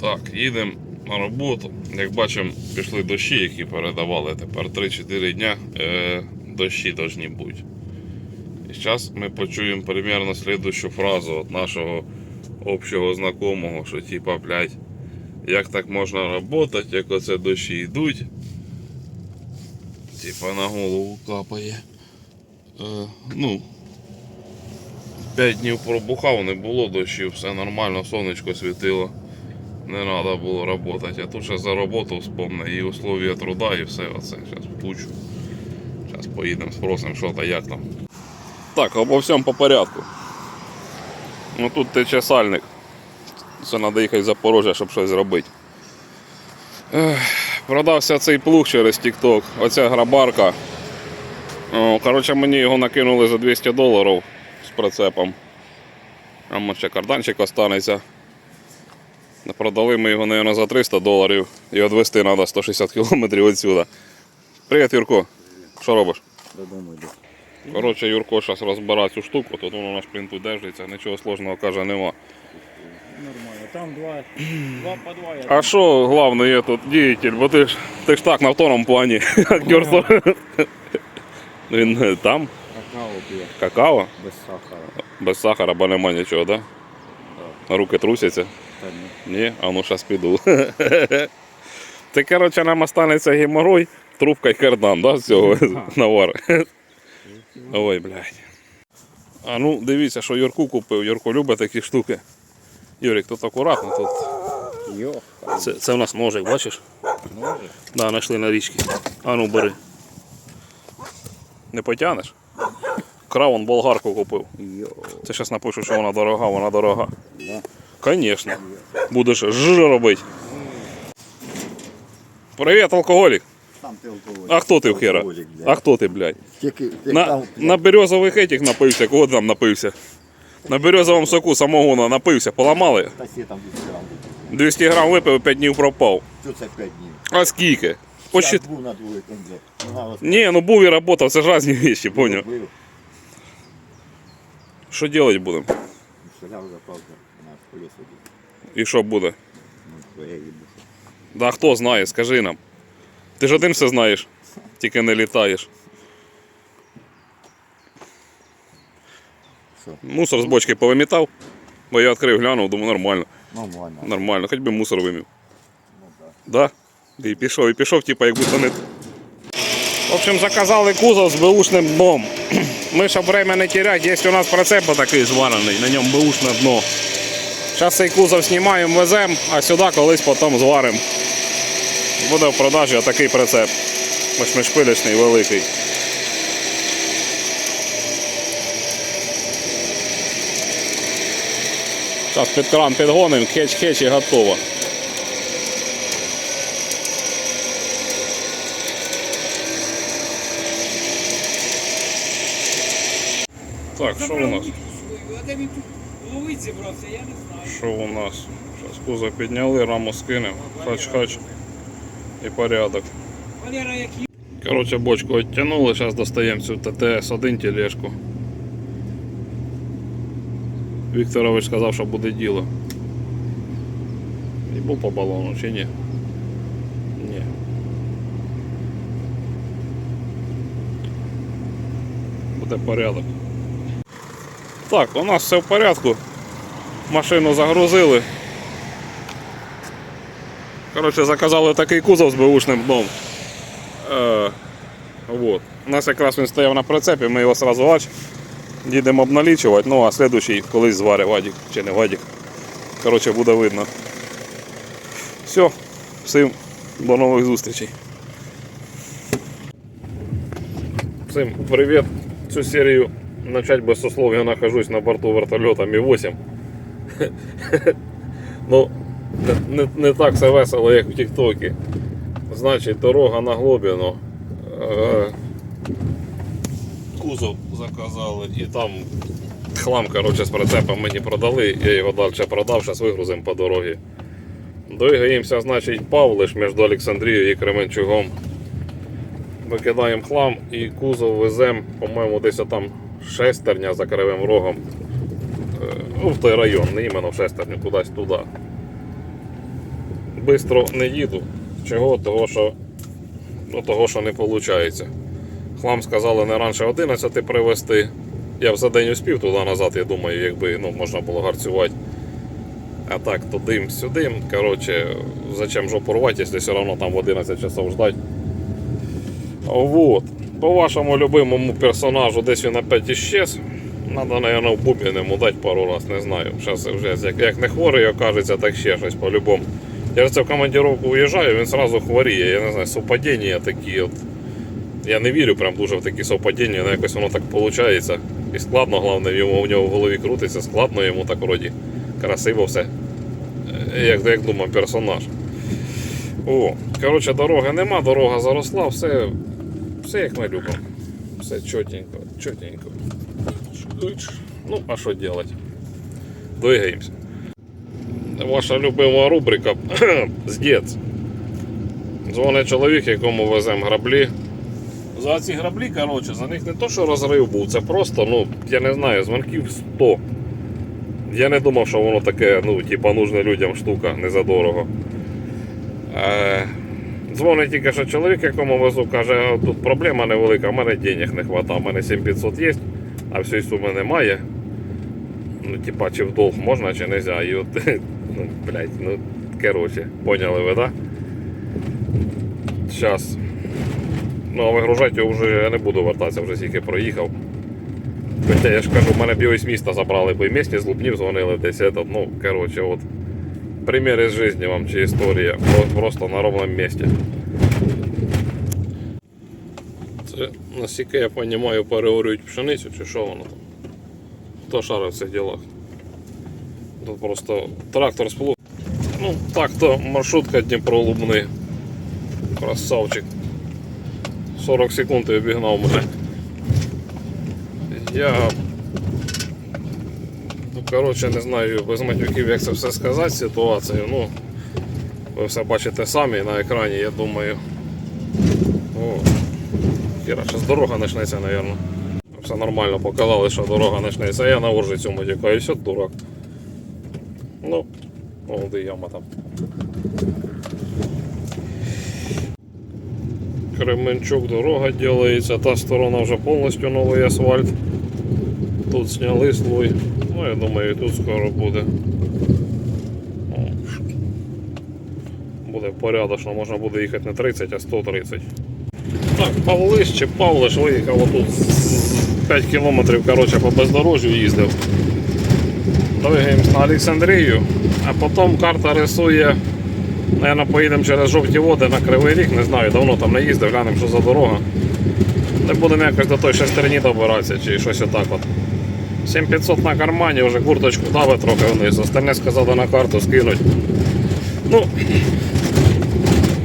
Так, їдемо на роботу. Як бачимо, пішли дощі, які передавали тепер 3-4 дня. Е, дощі повинні бути. І зараз ми почуємо примерно слідущу фразу від нашого общого знакомого, що типа, блядь, як так можна працювати, як оце дощі йдуть. Типа на голову капає. Е, ну, 5 днів пробухав, не було дощів, все нормально, сонечко світило. Не треба було працювати. А тут ще за роботу вспомни і условия труда, і все оце. Зараз пучу. Зараз поїдемо, спросимо, що та як там. Так, обо всьому по порядку. Ну тут тече сальник. Це треба їхати в Запорожжя, щоб щось зробити. Ех, Продався цей плуг через TikTok. Оця грабарка. О, Коротше, мені його накинули за 200 доларів з прицепом. А може ще карданчик останеться. Продали ми його, мабуть, за 300 доларів і відвезти треба 160 кілометрів відсюди. Привіт, Юрко. Що робиш? Додому йду. Коротше, Юрко зараз розбирає цю штуку, тут воно на шплінту держиться, нічого сложного каже нема. Нормально. Там два, два по два. Я А що головне є тут діятель, бо ти ж ти ж так на второму плані. Він е, там, какао п'є какао, без сахара. без сахара, бо нема нічого, да? Руки трусяться. Ні. А ну зараз піду. Це, коротше, нам останеться геморой, трубка і кардан, да, з цього навари. Ой, блядь. А ну, дивіться, що Юрку купив. Юрко любить такі штуки. Юрик, тут акуратно тут. Це, це у нас ножик, бачиш? може? Да, знайшли на річці. А ну бери. Не потягнеш? Краун болгарку купив. Це зараз напишу, що вона дорога, вона дорога. Да. Звісно. Будеш жж робити. Привіт, алкоголік. Там ти алкоголь. А хто ти в хера? Алкоголік, блядь. А хто ти, блядь? Тільки, як На, там, на березових этих напився, кого ти там напився? На березовому соку самогона напився, поламали. Та сі там 200 грам. 200 грам випив, 5 днів пропав. Що це 5 днів? А скільки? Почти... Я був на другий концерт. Нога Ні, ну був і працював, це ж різні вещи, поняв. розбив. Що робити будемо? Стріляв запав на колесо. І що буде? Ну, я їбу. Да хто знає, скажи нам. Ти ж один все знаєш, тільки не літаєш. Мусор з бочки повимітав, бо я відкрив, глянув, думаю, нормально. Нормально. Нормально, хоч би мусор вимів. Ну, так. Да? І пішов, і пішов, типа, як будто не. В общем, заказали кузов з беушним дном. Ми, щоб время не теряти, є у нас прицеп такий зварений, на ньому беушне дно. Зараз цей кузов знімаємо, веземо, а сюди колись потім зваримо. Буде в продажі отакий прицеп. Восьмишпилечний, великий. Зараз під кран підгонимо, хеч-хеч і готово. Так, що у нас? Ловить зібрався, я не знаю. Що у нас? Зараз кузов підняли, раму скинемо, хач-хач і порядок. Валера, як. Коротше, бочку відтягнули, зараз достаємо цю ТТС-1 тележку. Вікторович сказав, що буде діло. І був по балону чи ні? Ні. Буде порядок. Так, у нас все в порядку. Машину загрузили. Коротше, заказали такий кузов з беушним дном. Е, вот. У нас якраз він стояв на прицепі, ми його сразу ач, їдемо обналічувати, ну а слідуючий колись зварить Вадік чи не Вадік. Коротше, буде видно. Все, всім до нових зустрічей. Всім привіт. Цю серію начать без сослов я нахожусь на борту вертольота Ми-8. ну, не, так все весело, як в Тіктокі. Значить, дорога на Глобіно. Е, Кузов заказали і там хлам коротше, з прицепом мені продали, я його далі продав, зараз вигрузимо по дорозі. Двигаємося, значить, Павлиш між Олександрією і Кременчугом. Викидаємо хлам і кузов веземо, по-моєму, десь там шестерня за кривим рогом. Е, Ну, в той район, не іменно в шестерню, кудись туди. швидко не їду. Чого? Того, що, ну, того, що не виходить. Хлам сказали не раніше 11 привезти. Я б за день успів туди назад, я думаю, якби ну, можна було гарцювати. А так, то дим сюди. Коротше, зачем жопу рвати, якщо все одно там в 11 часов ждать. Вот. По вашому любимому персонажу десь він опять іщез. Надо, наверное, в бубен йому дати пару раз, не знаю. Зараз вже як, як не хворий окажеться, так ще щось по-любому. Я це в командировку уїжджаю, він сразу хворіє. Я не знаю, совпадіння такі от. Я не вірю прям дуже в такі совпадіння, але якось воно так виходить. І складно, головне, йому у нього в голові крутиться, складно йому так вроді красиво все. Е, Як, як думаю, персонаж. О, коротше, дороги нема, дорога заросла, все, все як ми любимо. Все чотенько, чотенько. Ну, а що робити? Двигаємося. Ваша любима рубрика з дєц. Дзвонить чоловік, якому веземо граблі. За ці граблі, коротше, за них не то, що розрив був, це просто, ну, я не знаю, дзвонків 100. Я не думав, що воно таке, ну, типа, нужна людям штука, не задорого. Е, дзвонить тільки що чоловік, якому везу, каже, тут проблема невелика, в мене денег не вистачає, в мене 7500 є, а всієї суми немає. Ну, типа, чи в долг можна, чи не можна. І от, ну, блядь, ну, коротше, поняли ви, да? Зараз. Ну, а вигружати його вже я не буду вертатися, вже стільки проїхав. Хоча я ж кажу, в мене б міста забрали, бо і місті з Лубнів дзвонили десь. Ну, коротше, от. Примір із життя вам чи історія. Про- Просто на ровному місці. Це, наскільки я розумію, переорюють пшеницю, чи що воно там? Хто шарить в цих ділах? Тут просто трактор з плуг. Ну, так то маршрутка Дніпро Лубни. Красавчик. 40 секунд і обігнав мене. Я. Коротше, не знаю без матюків, як це все сказати, ситуацію. Ну, ви все бачите самі на екрані, я думаю. О, Кіра, зараз дорога почнеться, мабуть. Все нормально показали, що дорога почнеться. Я на Оржицю матюкаю, все дурак. Ну, де яма там. Кременчук дорога делается, та сторона вже повністю новий асфальт. Тут сняли слой. Ну, я думаю, і тут скоро буде. Буде порядочно, можна буде їхати не 30, а 130. Так, Павлиш чи Павлиш виїхав отут 5 кілометрів коротше, по бездорожжю їздив. Двигаємось на Олександрію, а потім карта рисує. Наверно, поїдемо через жовті води на Кривий Ріг, не знаю, давно там не їздив, глянемо, що за дорога. Не будемо якось до той шестерні добиратися чи щось отак от. 7500 на кармані, вже курточку дави трохи вниз. Остальне сказали на карту скинуть. Ну,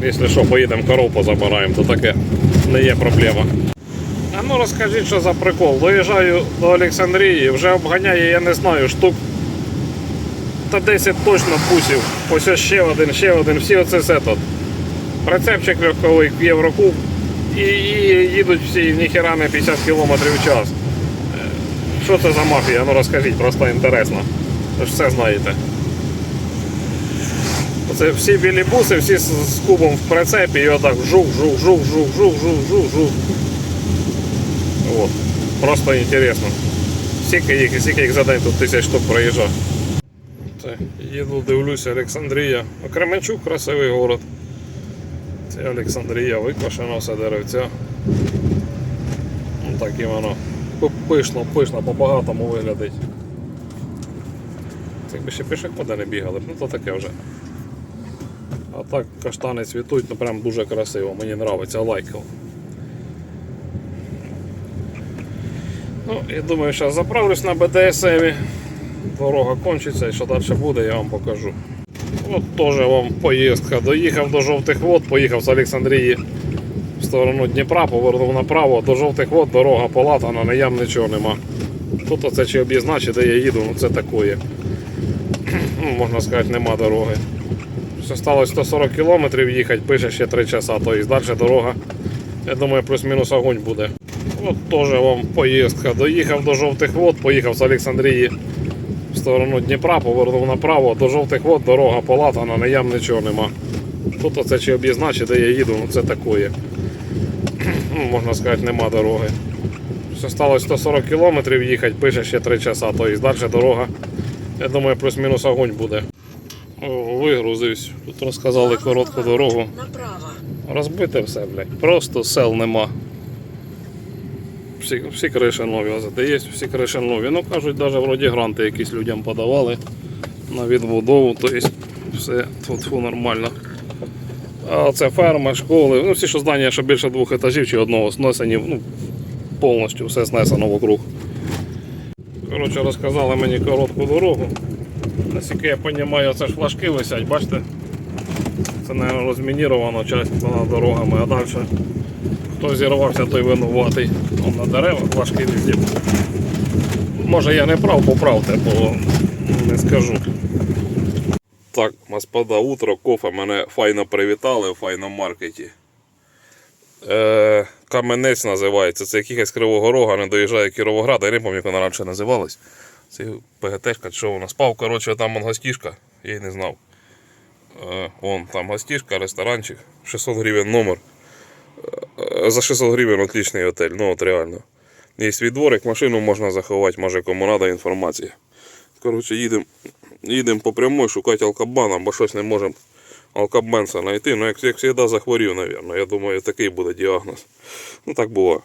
якщо що, поїдемо корову забираємо, то таке не є проблема. А ну розкажіть, що за прикол. Доїжджаю до Олександрії, вже обганяє, я не знаю, штук та 10 точно бусів. Ось ще один, ще один, всі оце все тут. Прицепчик легковий Єврокуб. І, і їдуть всі ніхера не 50 км в час. Що це за мафія? Ну розкажіть, просто інтересно. Ви ж все знаєте. Оце всі білі буси, всі з, кубом в прицепі і отак жух, жух, жух, жух, жух, жух, жух, жух. От. Просто інтересно. Скільки їх, скільки їх за день тут тисяч штук проїжджає. Це, їду, дивлюся, Олександрія. Кременчук красивий город. Це Олександрія, викошено все деревця. Ну так і воно пишно, пишно, по-багатому виглядить. Якби ще пішоходи не бігали, ну то таке вже. А так каштани цвітуть, ну прям дуже красиво, мені подобається, лайкав. Ну, я думаю, зараз заправлюсь на БДСМі. Дорога кончиться і що далі буде, я вам покажу. От теж вам поїздка. Доїхав до жовтих вод, поїхав з Олександрії сторону Дніпра, повернув направо, до жовтих вод дорога полатана, на ям нічого нема. Тут оце чи об'їзна, де я їду, ну це такое. Ну, Можна сказати, нема дороги. Сталося 140 кілометрів їхати, пише ще 3 часа, тобто далі дорога. Я думаю, плюс-мінус огонь буде. От теж вам поїздка. Доїхав до жовтих вод, поїхав з Олександрії в сторону Дніпра, повернув направо, до жовтих вод дорога полатана, на ям нічого нема. Тут оце чи об'їзна, де я їду, ну це такое. Ну, можна сказати, нема дороги. Все сталося 140 кілометрів їхати, пише ще 3 часа, то і далі дорога. Я думаю, плюс-мінус огонь буде. Вигрузився. Тут розказали коротку дорогу. Розбите все, блядь. Просто сел нема. Всі, всі криші нові є, всі криші нові. Ну кажуть, навіть вроді гранти якісь людям подавали на відбудову, тобто все тьфу нормально. Це ферма, школи, ну всі що здання, що більше двох етажів чи одного снесені, ну, повністю все знесено вокруг. Коротше, розказали мені коротку дорогу. Наскільки я розумію, це ж флажки висять, бачите? Це не розмініровано частина дорогами, а далі хто зірвався, той винуватий. Вон на деревах важкі везде. Може я не прав, поправте, бо не скажу. Так, господа, утро, кофе мене файно привітали в файному маркеті. Е, Каменець називається. Це якихось Кривого Рога, не доїжджає Кіровограда. Я не пам'ятаю, як вона раніше називалась. Це ПГТшка, що вона спав. Коротше, там гостішка, я й не знав. Е, вон там гостішка, ресторанчик, 600 гривень номер. Е, за 600 гривень отличний готель, ну от реально. Є свій дворик, машину можна заховати, може кому треба інформація. Коротше, їдемо їдем по прямой шукати алкабана, бо щось не можемо алкабенса знайти. Ну, як, як завжди, захворів, мабуть. Я думаю, такий буде діагноз. Ну так буває.